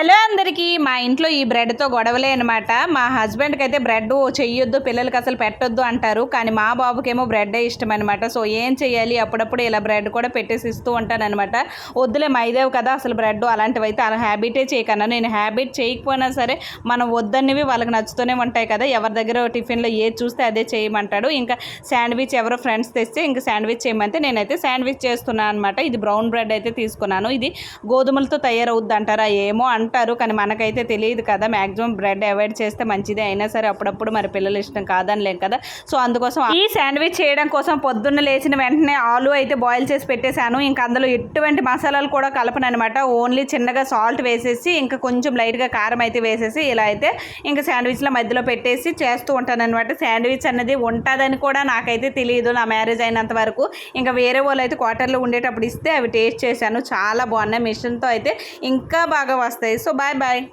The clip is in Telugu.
హలో అందరికీ మా ఇంట్లో ఈ బ్రెడ్తో గొడవలే అనమాట మా హస్బెండ్కి అయితే బ్రెడ్ చెయ్యొద్దు పిల్లలకి అసలు పెట్టొద్దు అంటారు. కానీ మా బాబుకేమో బ్రెడ్డే ఇష్టం అనమాట సో ఏం చేయాలి అప్పుడప్పుడు ఇలా బ్రెడ్ కూడా పెట్టేసి ఇస్తూ ఉంటానమాట వద్దులే మైదేవ్ కదా అసలు బ్రెడ్ అలాంటివి అయితే అలా హ్యాబిటే చేయకన్నా. నేను హ్యాబిట్ చేయకపోయినా సరే మనం వద్దనివి వాళ్ళకి నచ్చుతూనే ఉంటాయి కదా. ఎవరి దగ్గర టిఫిన్లో ఏది చూస్తే అదే చేయమంటాడు. ఇంకా శాండ్విచ్ ఎవరో ఫ్రెండ్స్ తెస్తే ఇంకా శాండ్విచ్ చేయమంటే నేనైతే శాండ్విచ్ చేస్తున్నాను అనమాట ఇది బ్రౌన్ బ్రెడ్ అయితే తీసుకున్నాను. ఇది గోధుమలతో తయారవుద్ది అంటారా ఏమో ఉంటారు కానీ మనకైతే తెలియదు కదా. మ్యాక్సిమం బ్రెడ్ అవాయిడ్ చేస్తే మంచిదే. అయినా సరే అప్పుడప్పుడు మరి పిల్లలు ఇష్టం కాదని లేం కదా. సో అందుకోసం ఈ శాండ్విచ్ చేయడం కోసం పొద్దున్న లేచిన వెంటనే ఆలు అయితే బాయిల్ చేసి పెట్టేశాను. ఇంకా అందులో ఎటువంటి మసాలాలు కూడా కలపను అనమాట ఓన్లీ చిన్నగా సాల్ట్ వేసేసి ఇంకా కొంచెం లైట్గా కారం అయితే వేసేసి ఇలా అయితే ఇంకా శాండ్విచ్ల మధ్యలో పెట్టేసి చేస్తూ ఉంటాను అనమాట శాండ్విచ్ అనేది ఉంటుందని కూడా నాకైతే తెలియదు నా మ్యారేజ్ అయినంత వరకు. ఇంకా వేరే వాళ్ళు అయితే క్వార్టర్లో ఉండేటప్పుడు ఇస్తే అవి టేస్ట్ చేశాను. చాలా బాగున్నాయి. మిషన్తో అయితే ఇంకా బాగా వస్తాయి. so bye bye